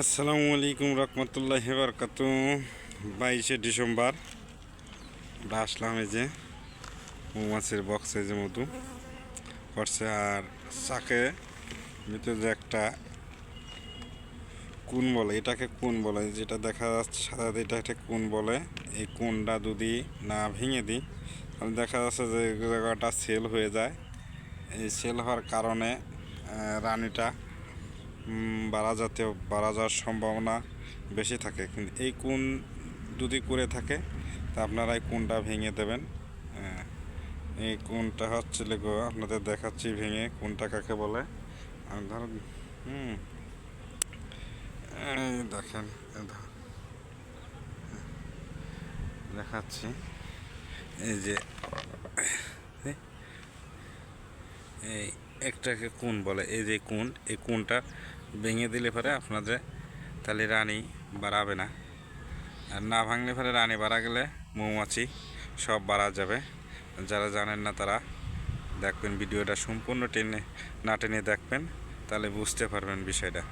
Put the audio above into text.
আসসালামু আলাইকুম রহমতুল্লাহ বরকাত বাইশে ডিসেম্বর। আমরা আসলাম এই যে মৌমাছির বক্সে যে মধু। করছে আর চাকে ভিতরে যে একটা কোন বলে, এটাকে কোন বলে, যেটা দেখা যাচ্ছে সাদা এটা একটা কোন বলে। এই কোনটা যদি না ভেঙে দিই, তাহলে দেখা যাচ্ছে যে জায়গাটা সেল হয়ে যায়। এই সেল হওয়ার কারণে রানীটা বাড়া জাতীয় বাড়া যাওয়ার সম্ভাবনা বেশি থাকে। কিন্তু এই কোন যদি করে থাকে, তা আপনারা এই কোনটা ভেঙে দেবেন। এই কোনটা হচ্ছে লেগো, আপনাদের দেখাচ্ছি ভেঙে কোনটা কাকে বলে। ধরুন, হুম দেখেন দেখাচ্ছি, এই যে এই একটাকে কোন বলে, এই যে কোন, এই কোনটা ভেঙে দিলে পরে আপনাদের তাহলে রানী বাড়াবে না। আর না ভাঙলে পরে রানী বাড়া গেলে মৌমাছি সব বাড়া যাবে। যারা জানেন না তারা দেখবেন ভিডিওটা সম্পূর্ণ টেনে না টেনে দেখবেন, তাহলে বুঝতে পারবেন বিষয়টা।